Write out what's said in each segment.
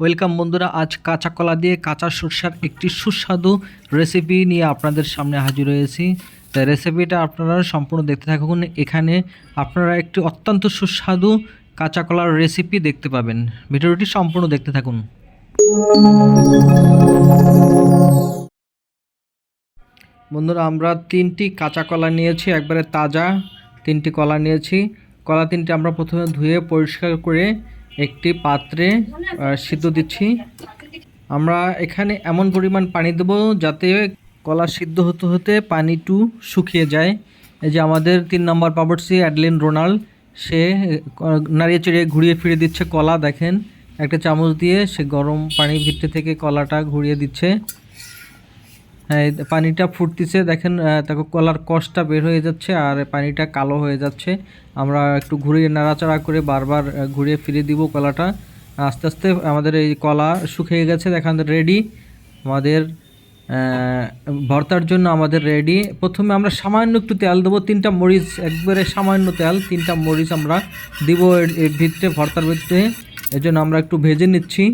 Welcome বন্ধুরা, আজ কাঁচা কলা দিয়ে কাঁচা সরষার একটি সুস্বাদু রেসিপি নিয়ে আপনাদের সামনে হাজির হয়েছি। তাই রেসিপিটা আপনারা সম্পূর্ণ দেখতে থাকুন। এখানে আপনারা একটি অত্যন্ত সুস্বাদু কাঁচা কলার রেসিপি দেখতে পাবেন। ভিডিওটি সম্পূর্ণ দেখতে থাকুন। বন্ধুরা, আমরা তিনটি কাঁচা কলা নিয়েছি, একবারে তাজা তিনটি কলা নিয়েছি। কলা তিনটি আমরা প্রথমে ধুয়ে পরিষ্কার করে একটি পাত্রে সিদ্ধ দিচ্ছি। আমরা এখানে এমন পরিমাণ পানি দেবো যাতে কলা সিদ্ধ হতে হতে পানিটু শুকিয়ে যায়। এই যে আমাদের তিন নম্বর পাবরসি অ্যাডলিন রোনাল্ড সে নাড়িয়ে চড়িয়ে ঘুরিয়ে ফিরে দিচ্ছে কলা, দেখেন। একটা চামচ দিয়ে সে গরম পানির ভিত্তি থেকে কলাটা ঘুরিয়ে দিচ্ছে। পানিটা ফুটতেছে, দেখেন দেখো, কলার কষটা বের হয়ে যাচ্ছে আর পানিটা কালো হয়ে যাচ্ছে। আমরা একটু ঘুরিয়ে নাড়াচাড়া করে বারবার ঘুরিয়ে ফিরে দিব কলাটা। আস্তে আস্তে আমাদের এই কলা শুকিয়ে গেছে, দেখেন রেডি আমাদের ভর্তার জন্য আমাদের রেডি প্রথমে আমরা সামান্য একটু তেল দেবো, তিনটা মরিচ, একবারে সামান্য তেল, তিনটা মরিচ আমরা দিব এর ভিতরে, ভর্তার ভিতরে। জন্য আমরা একটু ভেজে নিচ্ছি।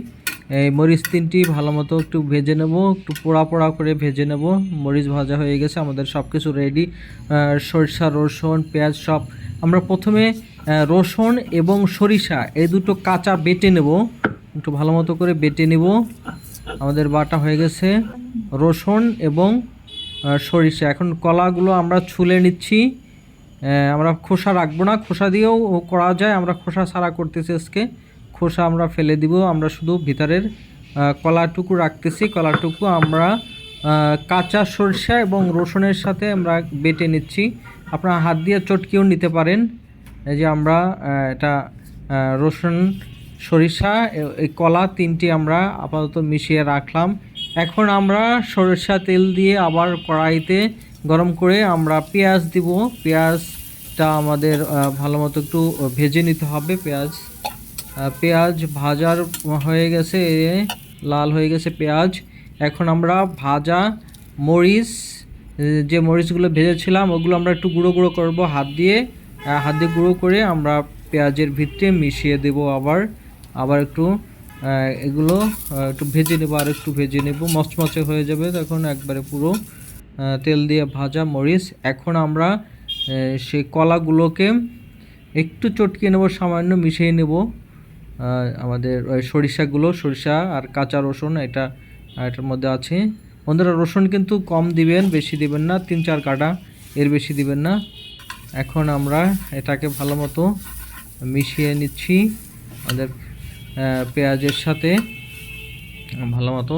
এই মরিচ তিনটি ভালো মতো একটু ভেজে নেব, একটু পোড়া পোড়া করে ভেজে নেব। মরিচ ভাজা হয়ে গেছে, আমাদের সব কিছু রেডি সরিষা, রসুন, পেঁয়াজ সব। আমরা প্রথমে রসুন এবং সরিষা এই দুটো কাঁচা বেটে নেব। একটু ভালো মতো করে বেটে নেব। আমাদের বাটা হয়ে গেছে। রসুন এবং সরিষা। এখন কলাগুলো আমরা ছুলে নিচ্ছি। আমরা খোসা রাখব না। খোসা দিয়েও করা যায়। আমরা খোসা ছাড়া করতেছি আজকে। খোসা আমরা ফেলে দিব, আমরা শুধু ভিতরের কলাটুকু রাখতেছি, কলাটুকু আমরা কাঁচা সরষা এবং রসুনের সাথে আমরা বেটে নিচ্ছি। আপনারা হাত দিয়ে চটকিও নিতে পারেন। এই যে আমরা এটা রসুন, সরিষা এই কলা তিনটি আমরা আপাতত মিশিয়ে রাখলাম। এখন আমরা সরিষা তেল দিয়ে আবার কড়াইতে গরম করে আমরা পেঁয়াজ দিব। পেঁয়াজটা আমাদের ভালো মতো একটু ভেজে নিতে হবে। পেঁয়াজ পেঁয়াজ ভাজার হয়ে গেছে, লাল হয়ে গেছে পেঁয়াজ। এখন আমরা ভাজা মরিচ যে মরিচগুলো ভেজেছিলাম, ওগুলো আমরা একটু গুঁড়ো গুঁড়ো করব হাত দিয়ে। হাত দিয়ে গুঁড়ো করে আমরা পেঁয়াজের ভিতরে মিশিয়ে দেব আবার। আবার একটু এগুলো একটু ভেজে নেব, আর একটু ভেজে নেব। মচমচে হয়ে যাবে তখন একবারে পুরো। তেল দিয়ে ভাজা মরিচ। এখন আমরা সেই কলাগুলোকে একটু চটকিয়ে নেব, সামান্য মিশিয়ে নেব। আমাদের সরিষাগুলো, সরিষা আর কাঁচা রসুন এটা, এটার মধ্যে আছে। বন্ধুরা, রসুন কিন্তু কম দিবেন, বেশি দিবেন না, তিন চার কাটা, এর বেশি দিবেন না। এখন আমরা এটাকে ভালো মতো মিশিয়ে নিচ্ছি আমাদের পেঁয়াজের সাথে। ভালো মতো।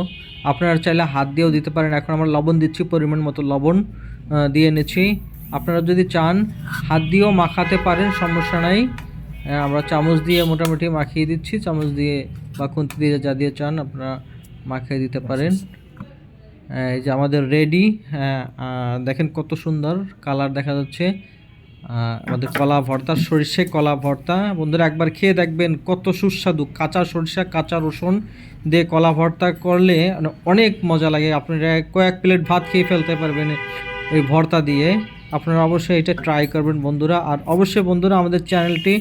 আপনারা চাইলে হাত দিয়েও দিতে পারেন। এখন আমরা লবণ দিচ্ছি, পরিমাণ মতো লবণ দিয়ে নিচ্ছি। আপনারা যদি চান, হাত দিয়েও মাখাতে পারেন, সমস্যা নাই। আমরা চামচ দিয়ে মোটামুটি মাখিয়ে দিচ্ছি। চামচ দিয়ে বা খুন্তি দিয়ে যা দিয়ে চান আপনারা মাখিয়ে দিতে পারেন। এই যে আমাদের রেডি হ্যাঁ দেখেন কত সুন্দর কালার দেখা যাচ্ছে। আমাদের কলা ভর্তা, সরিষে কলা ভর্তা। বন্ধুরা, একবার খেয়ে দেখবেন কত সুস্বাদু। কাঁচা সরিষা, কাঁচা রসুন দিয়ে কলা ভর্তা করলে মানে অনেক মজা লাগে। আপনারা কয়েক প্লেট ভাত খেয়ে ফেলতে পারবেন এই ভর্তা দিয়ে। আপনারা অবশ্যই এটা ট্রাই করবেন বন্ধুরা। আর অবশ্যই বন্ধুরা, আমাদের চ্যানেলটি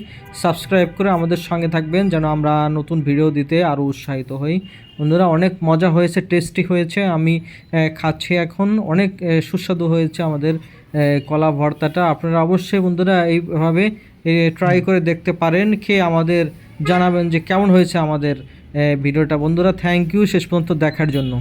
সাবস্ক্রাইব করে আমাদের সঙ্গে থাকবেন যেন আমরা নতুন ভিডিও দিতে আরও উৎসাহিত হই। বন্ধুরা, অনেক মজা হয়েছে টেস্টি হয়েছে। আমি খাচ্ছি এখন। অনেক সুস্বাদু হয়েছে আমাদের কলা ভর্তাটা। আপনারা অবশ্যই বন্ধুরা এইভাবে ট্রাই করে দেখতে পারেন, খেয়ে আমাদের জানাবেন যে কেমন হয়েছে আমাদের ভিডিওটা বন্ধুরা থ্যাংক ইউ শেষ পর্যন্ত দেখার জন্য।